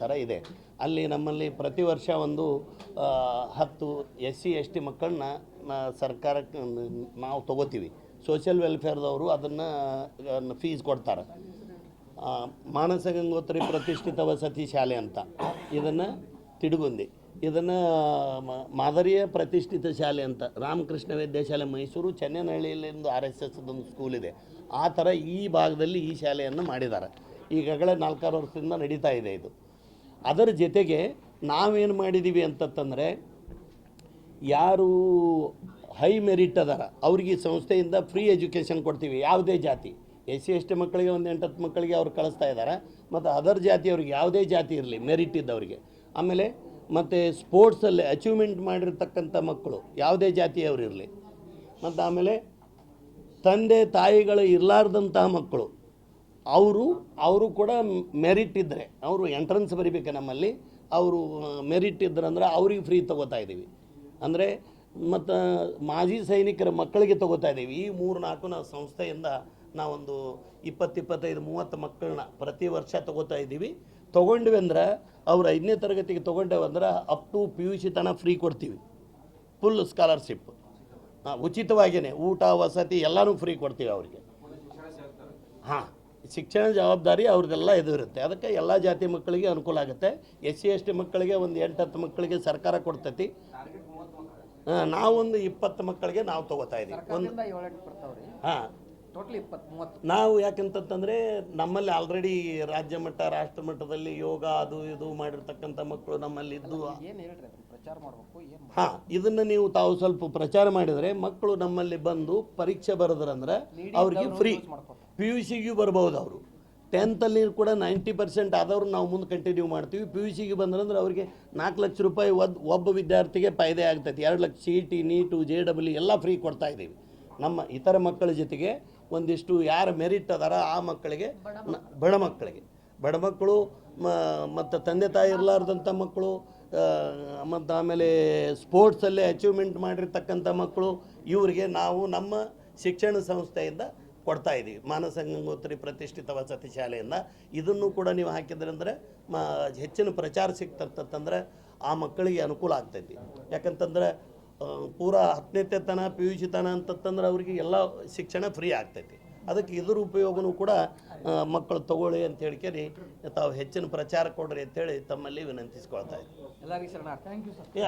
ಥರ ಇದೆ. ಅಲ್ಲಿ ನಮ್ಮಲ್ಲಿ ಪ್ರತಿ ವರ್ಷ ಒಂದು ಹತ್ತು ಎಸ್ ಸಿ ಎಸ್ ಟಿ ಮಕ್ಕಳನ್ನ ಸರ್ಕಾರಕ್ಕೆ ನಾವು ತಗೋತೀವಿ. ಸೋಷಿಯಲ್ ವೆಲ್ಫೇರ್ದವರು ಅದನ್ನು ಫೀಸ್ ಕೊಡ್ತಾರೆ. ಮಾನಸ ಗಂಗೋತ್ರಿ ಪ್ರತಿಷ್ಠಿತ ವಸತಿ ಶಾಲೆ ಅಂತ. ಇದನ್ನು ತಿಡುಗುಂದಿ. ಇದನ್ನು ಮಾದರಿಯ ಪ್ರತಿಷ್ಠಿತ ಶಾಲೆ ಅಂತ. ರಾಮಕೃಷ್ಣ ವಿದ್ಯಾಶಾಲೆ ಮೈಸೂರು ಚೆನ್ನೈನಹಳ್ಳಿಯಲ್ಲಿ ಒಂದು ಆರ್ ಎಸ್ ಎಸ್ ಒಂದು ಸ್ಕೂಲ್ ಇದೆ. ಆ ಥರ ಈ ಭಾಗದಲ್ಲಿ ಈ ಶಾಲೆಯನ್ನು ಮಾಡಿದ್ದಾರೆ. ಈಗಾಗಲೇ ನಾಲ್ಕಾರು ವರ್ಷದಿಂದ ನಡೀತಾ ಇದೆ ಇದು. ಅದರ ಜೊತೆಗೆ ನಾವೇನು ಮಾಡಿದ್ದೀವಿ ಅಂತಂತಂದರೆ, ಯಾರು ಹೈ ಮೆರಿಟ್ ಅದಾರ. ಅವ್ರಿಗೆ ಸಂಸ್ಥೆಯಿಂದ ಫ್ರೀ ಎಜುಕೇಷನ್ ಕೊಡ್ತೀವಿ, ಯಾವುದೇ ಜಾತಿ. ಎಸ್ ಸಿ, ಎಸ್ ಟಿ ಮಕ್ಕಳಿಗೆ ಒಂದು ಎಂಟತ್ತು ಮಕ್ಕಳಿಗೆ ಅವ್ರು ಕಳಿಸ್ತಾ ಇದ್ದಾರೆ ಮತ್ತು ಅದರ್ ಜಾತಿಯವ್ರಿಗೆ ಯಾವುದೇ ಜಾತಿ ಇರಲಿ, ಮೆರಿಟ್ ಇದ್ದವರಿಗೆ. ಆಮೇಲೆ ಮತ್ತು ಸ್ಪೋರ್ಟ್ಸಲ್ಲಿ ಅಚೀವ್ಮೆಂಟ್ ಮಾಡಿರ್ತಕ್ಕಂಥ ಮಕ್ಕಳು, ಯಾವುದೇ ಜಾತಿಯವ್ರು ಇರಲಿ. ಮತ್ತು ಆಮೇಲೆ ತಂದೆ ತಾಯಿಗಳು ಇರಲಾರ್ದಂತಹ ಮಕ್ಕಳು ಅವರು ಅವರು ಕೂಡ ಮೆರಿಟ್ ಇದ್ದರೆ ಅವರು ಎಂಟ್ರೆನ್ಸ್ ಬರಿಬೇಕು ನಮ್ಮಲ್ಲಿ ಅವರು ಮೆರಿಟ್ ಇದ್ರಂದ್ರೆ ಅವ್ರಿಗೆ ಫ್ರೀ ತೊಗೋತಾ ಇದ್ದೀವಿ ಅಂದರೆ ಮತ್ತು ಮಾಜಿ ಸೈನಿಕರ ಮಕ್ಕಳಿಗೆ ತೊಗೋತಾ ಇದ್ದೀವಿ ಈ ಮೂರು ನಾಲ್ಕು ನಾವು ಸಂಸ್ಥೆಯಿಂದ ನಾವೊಂದು ಇಪ್ಪತ್ತು ಇಪ್ಪತ್ತೈದು ಮೂವತ್ತು ಮಕ್ಕಳನ್ನ ಪ್ರತಿ ವರ್ಷ ತೊಗೋತಾ ಇದ್ದೀವಿ ತೊಗೊಂಡ್ವಿ ಅಂದ್ರೆ ಅವ್ರು ಐದನೇ ತರಗತಿಗೆ ತೊಗೊಂಡೇವಂದ್ರೆ up to P U C ತನಕ ಫ್ರೀ ಕೊಡ್ತೀವಿ. ಫುಲ್ ಸ್ಕಾಲರ್ಶಿಪ್ ಉಚಿತವಾಗಿಯೇ ಊಟ ವಸತಿ ಎಲ್ಲನೂ ಫ್ರೀ ಕೊಡ್ತೀವಿ ಅವರಿಗೆ. ಹಾಂ. ಶಿಕ್ಷಣ ಜವಾಬ್ದಾರಿ ಅವ್ರದ್ದೆಲ್ಲ ಎದುರುತ್ತೆ ಅದಕ್ಕೆ ಎಲ್ಲ ಜಾತಿ ಮಕ್ಕಳಿಗೆ ಅನುಕೂಲ ಆಗುತ್ತೆ. ಎಸ್ ಸಿ ಎಸ್ ಟಿ ಮಕ್ಕಳಿಗೆ ಒಂದು ಎಂಟು ಹತ್ತು ಮಕ್ಕಳಿಗೆ ಸರ್ಕಾರ ಕೊಡ್ತೈತಿ. ಹಾಂ ನಾವೊಂದು ಇಪ್ಪತ್ತು ಮಕ್ಕಳಿಗೆ ನಾವು ತೊಗೋತಾ ಇದ್ದೀವಿ ಒಂದು ಹಾಂ. ಟೋಟ್ಲಿ ಇಪ್ಪತ್ತು ಮೂವತ್ತು. ನಾವು ಯಾಕಂತಂದರೆ ನಮ್ಮಲ್ಲಿ ಆಲ್ರೆಡಿ ರಾಜ್ಯ ಮಟ್ಟ ರಾಷ್ಟ್ರ ಮಟ್ಟದಲ್ಲಿ ಯೋಗ ಅದು ಇದು ಮಾಡಿರ್ತಕ್ಕಂಥ ಮಕ್ಕಳು ನಮ್ಮಲ್ಲಿ ಇದ್ದು ಹಾಂ ಇದನ್ನು ನೀವು ತಾವು ಸ್ವಲ್ಪ ಪ್ರಚಾರ ಮಾಡಿದರೆ ಮಕ್ಕಳು ನಮ್ಮಲ್ಲಿ ಬಂದು ಪರೀಕ್ಷೆ ಬರೆದ್ರಂದ್ರೆ ಅವ್ರಿಗೆ ಫ್ರೀ ಪಿ ಯು ಸಿಗೂ ಬರ್ಬೋದು ಅವರು. ಟೆಂತಲ್ಲಿ ಕೂಡ ನೈಂಟಿ ಪರ್ಸೆಂಟ್ ಆದವ್ರು ನಾವು ಮುಂದೆ ಕಂಟಿನ್ಯೂ ಮಾಡ್ತೀವಿ. ಪಿ ಯು ಸಿಗೆ ಬಂದ್ರಂದ್ರೆ ಅವರಿಗೆ ನಾಲ್ಕು ಲಕ್ಷ ರೂಪಾಯಿ ಒದ್ ಒಬ್ಬ ವಿದ್ಯಾರ್ಥಿಗೆ ಫಾಯ್ದೆ ಆಗ್ತೈತಿ. ಎರಡು lakh C T NEET J W ಎಲ್ಲ ಫ್ರೀ ಕೊಡ್ತಾ ಇದ್ದೀವಿ. ನಮ್ಮ ಇತರ ಮಕ್ಕಳ ಜೊತೆಗೆ ಒಂದಿಷ್ಟು ಯಾರು ಮೆರಿಟ್ ಅದಾರ ಆ ಮಕ್ಕಳಿಗೆ ನ- ಬಡ ಮಕ್ಕಳಿಗೆ. ಬಡ ಮಕ್ಕಳು ಮತ್ತು ತಂದೆ ತಾಯಿ ಇರಲಾರ್ದಂಥ ಮಕ್ಕಳು ಮತ್ತು ಆಮೇಲೆ ಸ್ಪೋರ್ಟ್ಸಲ್ಲೇ ಅಚೀವ್ಮೆಂಟ್ ಮಾಡಿರ್ತಕ್ಕಂಥ ಮಕ್ಕಳು ಇವರಿಗೆ ನಾವು ನಮ್ಮ ಶಿಕ್ಷಣ ಸಂಸ್ಥೆಯಿಂದ ಕೊಡ್ತಾ ಇದ್ದೀವಿ ಮಾನಸ ಗಂಗೋತ್ರಿ ಪ್ರತಿಷ್ಠಿತ ವಸತಿ ಶಾಲೆಯಿಂದ ಇದನ್ನು ಕೂಡ ನೀವು ಹಾಕಿದ್ರೆ ಅಂದರೆ ಮ ಹೆಚ್ಚಿನ ಪ್ರಚಾರ ಸಿಗ್ತಂತಂದ್ರೆ ಆ ಮಕ್ಕಳಿಗೆ ಅನುಕೂಲ ಆಗ್ತೈತಿ. ಯಾಕಂತಂದ್ರೆ ಪೂರಾ ಹತ್ತನೇ ತನ ಪಿ ಯು ಸಿ ತನ ಅಂತಂದ್ರೆ ಅವರಿಗೆ ಎಲ್ಲ ಶಿಕ್ಷಣ ಫ್ರೀ ಆಗ್ತೈತಿ. ಅದಕ್ಕೆ ಇದ್ರ ಉಪಯೋಗನೂ ಕೂಡ ಮಕ್ಕಳು ತಗೊಳ್ಳಿ ಅಂತ ಹೇಳ್ಕೇಳಿ ತಾವು ಹೆಚ್ಚಿನ ಪ್ರಚಾರ ಕೊಡ್ರಿ ಅಂತೇಳಿ ತಮ್ಮಲ್ಲಿ ವಿನಂತಿಸ್ಕೊಳ್ತಾ ಇದ್ದೀವಿ